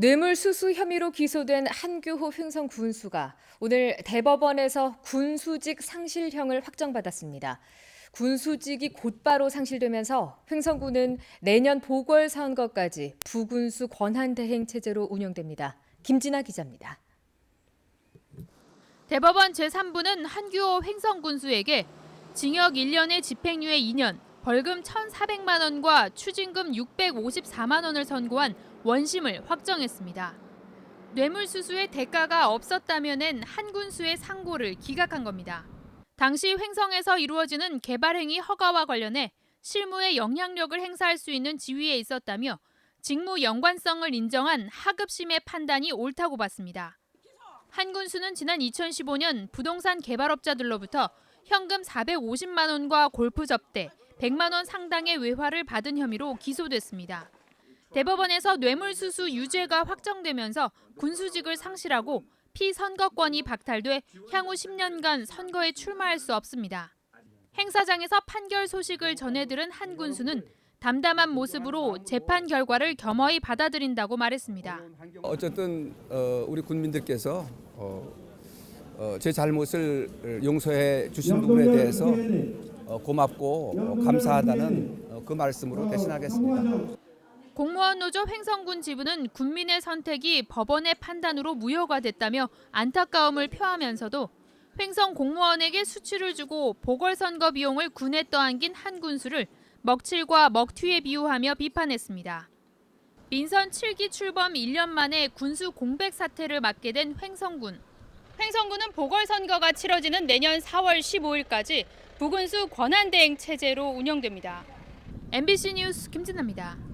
뇌물수수 혐의로 기소된 한규호 횡성 군수가 오늘 대법원에서 군수직 상실형을 확정받았습니다. 군수직이 곧바로 상실되면서 횡성군은 내년 보궐선거까지 부군수 권한대행 체제로 운영됩니다. 김진아 기자입니다. 대법원 제3부는 한규호 횡성군수에게 징역 1년에 집행유예 2년, 벌금 1,400만 원과 추징금 654만 원을 선고한 원심을 확정했습니다. 뇌물수수의 대가가 없었다면은 한 군수의 상고를 기각한 겁니다. 당시 횡성에서 이루어지는 개발행위 허가와 관련해 실무에 영향력을 행사할 수 있는 지위에 있었다며 직무 연관성을 인정한 하급심의 판단이 옳다고 봤습니다. 한 군수는 지난 2015년 부동산 개발업자들로부터 현금 450만 원과 골프 접대, 100만 원 상당의 외화를 받은 혐의로 기소됐습니다. 대법원에서 뇌물수수 유죄가 확정되면서 군수직을 상실하고 피선거권이 박탈돼 향후 10년간 선거에 출마할 수 없습니다. 행사장에서 판결 소식을 전해들은 한 군수는 담담한 모습으로 재판 결과를 겸허히 받아들인다고 말했습니다. 어쨌든 어, 우리 군민들께서 어, 어, 제 잘못을 용서해 주신 부분에 대해서 어, 고맙고 어, 감사하다는 어, 그 말씀으로 대신하겠습니다. 공무원 노조 횡성군 지부는 군민의 선택이 법원의 판단으로 무효가 됐다며 안타까움을 표하면서도 횡성 공무원에게 수치를 주고 보궐선거 비용을 군에 떠안긴 한 군수를 먹칠과 먹튀에 비유하며 비판했습니다. 민선 7기 출범 1년 만에 군수 공백 사태를 맞게 된 횡성군. 횡성군은 보궐선거가 치러지는 내년 4월 15일까지 부군수 권한대행 체제로 운영됩니다. MBC 뉴스 김진아입니다.